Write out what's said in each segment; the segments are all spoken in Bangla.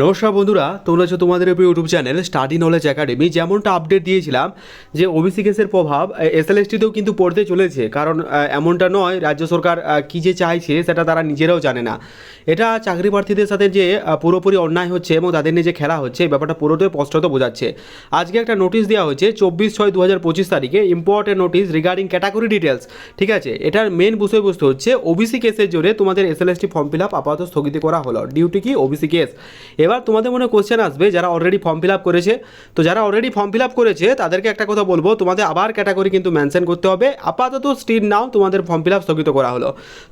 নমস্কার বন্ধুরা, তোমরা হচ্ছে তোমাদের প্রিয় YouTube channel Study Knowledge Academy যেমনটা আপডেট দিয়েছিলাম যে ওবিসি কেসের প্রভাব এস এসএলএসটিতেও কিন্তু পড়তে চলেছে, কারণ এমনটা নয়, রাজ্য সরকার কী যে চাইছে সেটা তারা নিজেরাও জানে না। এটা চাকরি প্রার্থীদের সাথে যে পুরোপুরি অন্যায় হচ্ছে এবং তাদের নিয়ে যে খেলা হচ্ছে ব্যাপারটা পুরোটাই স্পষ্টত বোঝাচ্ছে। আজকে একটা নোটিশ দেওয়া হয়েছে, চব্বিশ ছয় দু হাজার পঁচিশ তারিখে important notice regarding category details ঠিক আছে? এটার মেন বিষয়বস্তু হচ্ছে ওবিসি কেসের জোরে তোমাদের এসএলএসটি ফর্ম ফিল আপ আপাতত স্থগিত করা হলো। ডিউটি কি? ওবিসি কেস এবার তোমাদের মনে কোশ্চেন আসবে, যারা অলরেডি ফর্ম ফিল আপ করেছে। তো যারা অলরেডি ফর্ম ফিল আপ করেছে, তাদেরকে একটা কথা বলব, তোমাদের আবার ক্যাটাগরি কিন্তু মেনশন করতে হবে। আপাতত স্টিল নাও তোমাদের ফর্ম ফিল আপ স্থগিত করা হলো।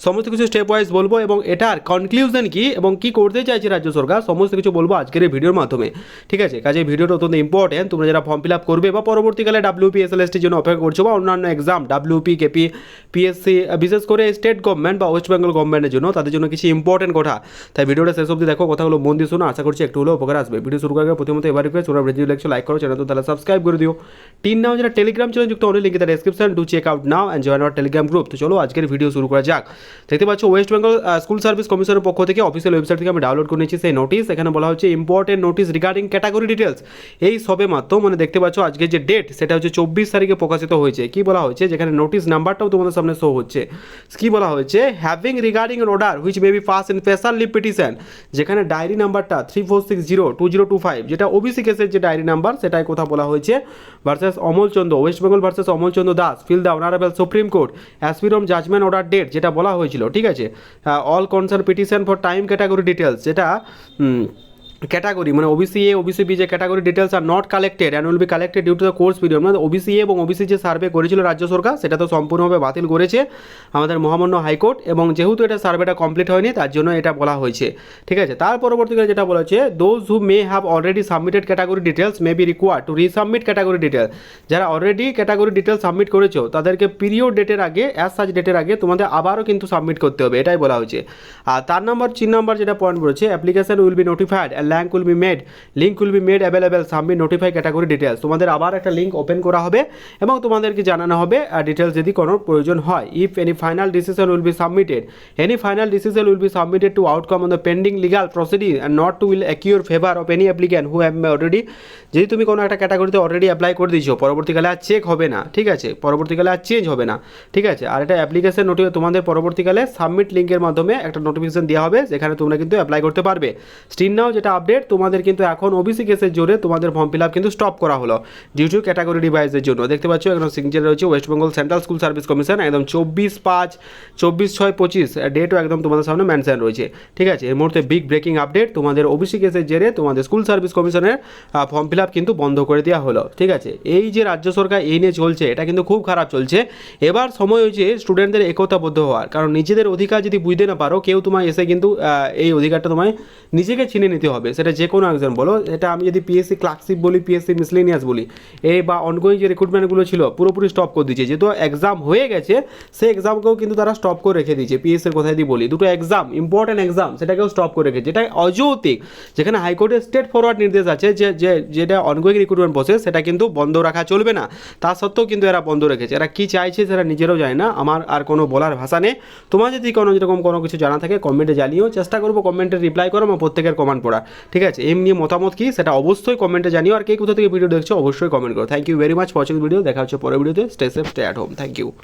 সমস্ত কিছু স্টেপ ওয়াইজ বলব এবং এটার কনক্লুশন কি এবং কি করতে চাইছে রাজ্য সরকার, সমস্ত কিছু বলব আজকের এই ভিডিওর মাধ্যমে। ঠিক আছে? কাজে ভিডিওটা অত্যন্ত ইম্পর্টেন্ট তোমরা যারা ফর্ম ফিল আপ করবে বা পরবর্তীকালে ডাব্লিউপি এসএলএসটির জন্য অপেক্ষা করছ বা অন্যান্য এক্সাম ডাব্লিউপি কেপি পিএসসি বিশেষ করে স্টেট গভর্নমেন্ট বা ওয়েস্ট বেঙ্গল গভর্নমেন্টের জন্য, তাদের জন্য কিছু ইম্পর্টেন্ট কথা। তাই ভিডিওটা শেষ অবধি দেখো, কথাগুলো মন দিয়ে শোনো আশা করছি একটু হলেও উপকার আসবে। ভিডিও শুরু করার প্রথমত এবার রিকোয়েস্ট তোমরা ভিডিও লেকচার লাইক করো চ্যানেল তো তাহলে সাবস্ক্রাইব করে দিও। টিন নাও যারা টেলিগ্রাম চ্যানেল যুক্ত অনেক লিঙ্ক তার description do check out now and join our Telegram group তো চলো আজকের ভিডিও শুরু করা যাক। দেখতে পাচ্ছ ওয়েস্ট বেঙ্গল স্কুল সার্ভিস কমিশনের পক্ষ থেকে অফিসিয়াল ওয়েবসাইট থেকে আমি ডাউনলোড করে নিয়েছি সেই নোটিস এখানে বলা হচ্ছে important notice regarding category details এই সবে মাত্র মানে দেখতে পাচ্ছ আজকে যে ডেট সেটা হচ্ছে চব্বিশ তারিখে প্রকাশিত হয়েছে। কি বলা হয়েছে? যেখানে নোটিস নাম্বারটাও তোমাদের সামনে শো হচ্ছে। কি বলা হয়েছে? Having regarding order which may be first in special leave petition যেখানে ডায়েরি নাম্বারটা three four six zero two zero two five, যেটা ওবিসি কেসের যে ডায়েরি নাম্বার সেটাই কথা বলা হয়েছে versus Amal Chandra West Bengal versus Amal Chandra Das file the honourable Supreme Court as per judgment order date যেটা বলা হয়েছিল, ঠিক আছে? All concern petition for time category details যেটা ক্যাটাগরি মানে ওবিসি এ ওবিসি বি যে category details are not collected and will be collected due to the course period মানে ওবিসি এবং ওবিসি যে সার্ভে করেছিল রাজ্য সরকার, সেটা তো সম্পূর্ণভাবে বাতিল করেছে আমাদের মহামান্য হাইকোর্ট এবং যেহেতু এটা সার্ভেটা কমপ্লিট হয়নি, তার জন্য এটা বলা হয়েছে। ঠিক আছে? তার পরবর্তীকালে যেটা বলা হচ্ছে those who may have already submitted category details may be required to resubmit category details যারা অলরেডি ক্যাটাগরি ডিটেলস সাবমিট করেছ, তাদেরকে পিরিয়ড ডেটের আগে অ্যাজ সাজ ডেটের আগে তোমাদের আবারও কিন্তু সাবমিট করতে হবে, এটাই বলা হয়েছে। আর তার নাম্বার চিন নাম্বার যেটা পয়েন্ট বলেছে application will be notified link will be made link will be made available submit notify category details তোমাদের আবার একটা লিঙ্ক ওপেন করা হবে এবং তোমাদেরকে জানানো হবে ডিটেলস যদি কোনো প্রয়োজন হয়। If any final decision will be submitted any final decision will be submitted to outcome on the pending legal proceeding and not to will accrue favour of any applicant who have already যদি তুমি কোনো একটা ক্যাটাগরিতে অলরেডি অ্যাপ্লাই করে দিয়েছ, পরবর্তীকালে আর চেক হবে না, ঠিক আছে? পরবর্তীকালে আর চেঞ্জ হবে না, ঠিক আছে? আর এটা অ্যাপ্লিকেশন নোটি তোমাদের পরবর্তীকালে সাবমিট লিঙ্কের মাধ্যমে একটা নোটিফিকেশন দেওয়া হবে, যেখানে তোমরা কিন্তু অ্যাপ্লাই করতে পারবে। স্টিল নাও যেটা আপডেট। তোমাদের কিন্তু এখন ওবিসি কেসের জোরে তোমাদের ফর্ম ফিল আপ কিন্তু স্টপ করা হলো। ডিউ টু ক্যাটাগরি ডিভাইসের জন্য। দেখতে পাচ্ছ, একদম সিগনেচার রয়েছে West Bengal Central School Service Commission একদম চব্বিশ পাঁচ, চব্বিশ ছয় পঁচিশ ডেটও একদম তোমাদের সামনে মেনশন রয়েছে। ঠিক আছে এর মুহূর্তে বিগ ব্রেকিং আপডেট তোমাদের ওবিসি কেসের জেরে তোমাদের স্কুল সার্ভিস কমিশনের ফর্ম ফিল আপ কিন্তু বন্ধ করে দেওয়া হলো। ঠিক আছে, এই যে রাজ্য সরকার এই নিয়ে চলছে, এটা কিন্তু খুব খারাপ চলছে। এবার সময় হয়েছে স্টুডেন্টদের একতাবদ্ধ হওয়ার। কারণ নিজেদের অধিকার যদি বুঝতে না পারো, কেউ তোমায় এসে কিন্তু এই অধিকারটা তোমায় নিজেকে চিনে নিতে হবে। সেটা যে কোনো একজন বলো, এটা আমি যদি পিএসসি ক্লার্কশিপ বলি পিএসসি মিসলেনিয়াস বলি, এই বা অনগোয়িং যে রিক্রুটমেন্টগুলো ছিল, পুরোপুরি স্টপ করে দিয়েছে। যেহেতু এক্সাম হয়ে গেছে, সেই এক্সামকেও কিন্তু তারা স্টপ করে রেখে দিয়েছে পিএসসির কথা যদি বলি। দুটো এক্সাম ইম্পর্টেন্ট এক্সাম সেটাকেও স্টপ করে রেখেছে। এটা অযৌতিক যেখানে হাইকোর্টের স্টেট ফরওয়ার্ড নির্দেশ আছে যে যে, যেটা অনগোয়িং রিক্রুটমেন্ট প্রসেস সেটা কিন্তু বন্ধ রাখা চলবে না। তা সত্ত্বেও কিন্তু এরা বন্ধ রেখেছে। এরা কী চাইছে সেটা নিজেরাও জানে না। আমার আর কোনো বলার ভাষা নেই। তোমার যদি কোনো, যেরকম কোনো কিছু জানা থাকে কমেন্টে জানিও। চেষ্টা করব কমেন্টে রিপ্লাই করো আমার প্রত্যেকের কমেন্ট পড়া ঠিক আছে? এম নিয়ে মতামত কি? সেটা অবশ্যই কমেন্টে জানিও। আর কে কোথা থেকে ভিডিও দেখছ, অবশ্যই কমেন্ট করো। Thank you very much watching video দেখা হচ্ছে পরের ভিডিওতে stay safe stay at home thank you